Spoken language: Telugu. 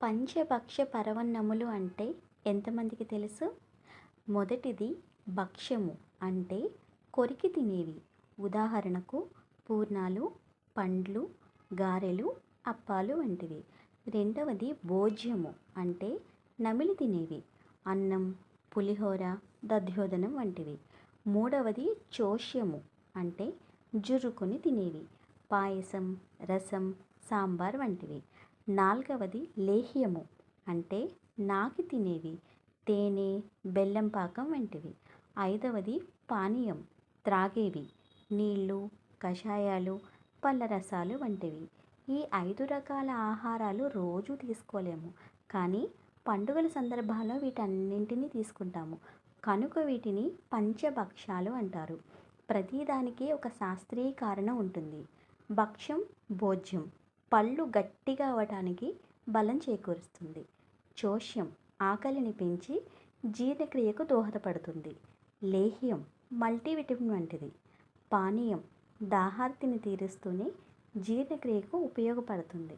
పంచభక్ష పరవన్నములు అంటే ఎంతమందికి తెలుసు? మొదటిది భక్ష్యము అంటే కొరికి తినేవి. ఉదాహరణకు పూర్ణాలు పండ్లు గారెలు అప్పాలు వంటివి. రెండవది భోజ్యము అంటే నమిలి తినేవి. అన్నం పులిహోర దధ్యోదనం వంటివి. మూడవది చోష్యము అంటే జురుకుని తినేవి. పాయసం రసం సాంబార్ వంటివి. నాలుగవది లేహ్యము అంటే నాకి తినేవి తేనె బెల్లం పాకం వంటివి. ఐదవది పానీయం త్రాగేవి నీళ్ళు కషాయాలు పళ్ళ రసాలు వంటివి. ఈ ఐదు రకాల ఆహారాలు రోజు తీసుకోలేము. కానీ పండుగల సందర్భాల్లో వీటన్నింటినీ తీసుకుంటాము. కనుక వీటిని పంచభక్ష్యాలు అంటారు. ప్రతిదానికి ఒక శాస్త్రీయ కారణం ఉంటుంది. భక్ష్యం భోజ్యం. పళ్ళు గట్టిగా అవ్వటానికి బలం చేకూరుస్తుంది. చోష్యం ఆకలిని పెంచి జీర్ణక్రియకు దోహదపడుతుంది. లేహ్యం మల్టీవిటమిన్ వంటిది. పానీయం దాహార్తిని తీరుస్తూనే జీర్ణక్రియకు ఉపయోగపడుతుంది.